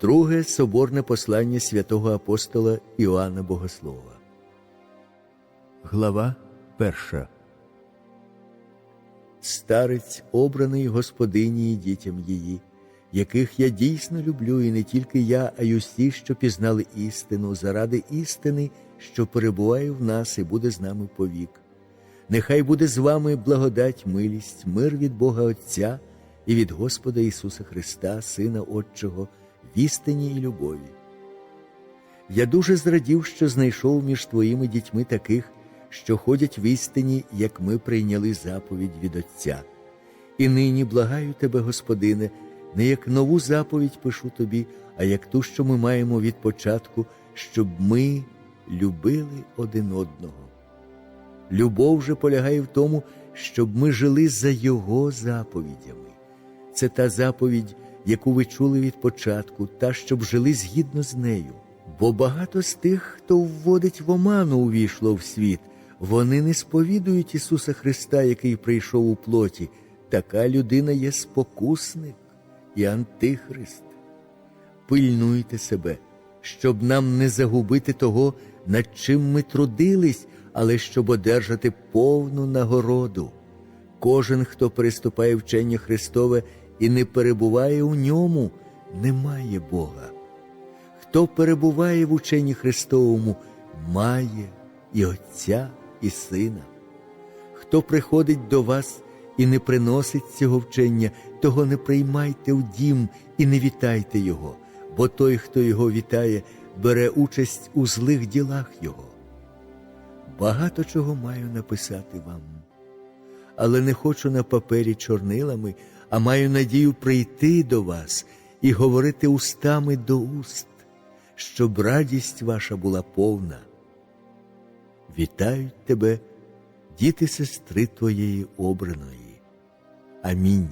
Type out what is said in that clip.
Друге соборне послання святого апостола Іоанна Богослова. Глава перша. Старець обраний господині і дітям її, яких я дійсно люблю, і не тільки я, а й усі, що пізнали істину, заради істини, що перебуває в нас і буде з нами повік. Нехай буде з вами благодать, милість, мир від Бога Отця і від Господа Ісуса Христа, Сина Отчого, істині і любові. Я дуже зрадів, що знайшов між твоїми дітьми таких, що ходять в істині, як ми прийняли заповідь від Отця. І нині благаю тебе, Господине, не як нову заповідь пишу тобі, а як ту, що ми маємо від початку, щоб ми любили один одного. Любов же полягає в тому, щоб ми жили за Його заповідями. Це та заповідь, яку ви чули від початку, та щоб жили згідно з нею. Бо багато з тих, хто вводить в оману, увійшло в світ, вони не сповідують Ісуса Христа, який прийшов у плоті. Така людина є спокусник і антихрист. Пильнуйте себе, щоб нам не загубити того, над чим ми трудились, але щоб одержати повну нагороду. Кожен, хто переступає вчення Христове і не перебуває у ньому, не має Бога. Хто перебуває в ученні Христовому, має і Отця, і Сина. Хто приходить до вас і не приносить цього вчення, того не приймайте в дім і не вітайте його, бо той, хто його вітає, бере участь у злих ділах Його. Багато чого маю написати вам, але не хочу на папері чорнилами, а маю надію прийти до вас і говорити устами до уст, щоб радість ваша була повна. Вітають тебе, діти сестри твоєї обраної. Амінь.